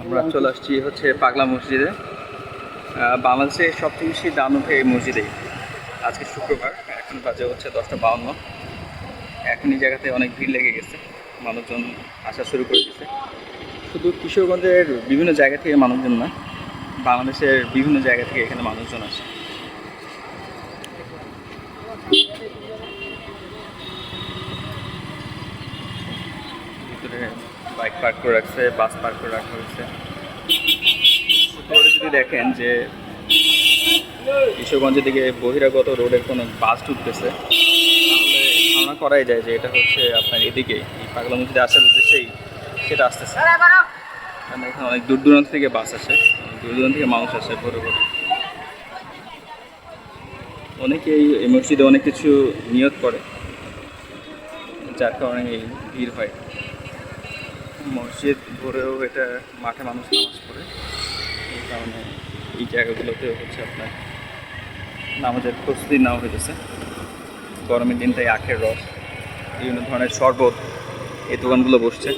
আমরা চলে আসছি হচ্ছে পাগলা মসজিদে। বাংলাদেশে সবচেয়ে বেশি দাম উঠে এই মসজিদেই আজকে শুক্রবার, এখন বাজে হচ্ছে দশটা বাউন্ন। এখন এই জায়গাতে অনেক ভিড় লেগে গেছে, মানুষজন আসা শুরু করে দিয়েছে। শুধু কিশোরগঞ্জের বিভিন্ন জায়গা থেকে মানুষজন না, বাংলাদেশের বিভিন্ন জায়গা থেকে এখানে মানুষজন আসে। ভিতরে বাইক পার্ক করে রাখছে বাস পার্ক করে রাখা হয়েছে। উপরে যদি দেখেন যে কিশোরগঞ্জের দিকে বহিরাগত রোডের কোনো বাস ঢুকতেছে তাহলে ধারণা করাই যায় যে এটা হচ্ছে আপনার এদিকে এই পাগলা মসজিদে আসার উদ্দেশ্যেই সেটা আসতেছে। কারণ এখানে অনেক দূর দূরান্ত থেকে বাস আসে দূর দূরান্ত থেকে মানুষ আসে ভোরে ভোরে অনেকেই এই মসজিদে অনেক কিছু নিয়ত করে যার কারণে এই ভিড় হয়। মসজিদ ভরেও এটা মাঠে মানুষ নামাজ পড়ে। এই কারণে এই জায়গাগুলোতে হচ্ছে আপনার নামাজের প্রস্তুতি নেওয়া হয়েছে গরমের দিন তাই আখের রস, বিভিন্ন ধরনের শরবত এই দোকানগুলো বসছে।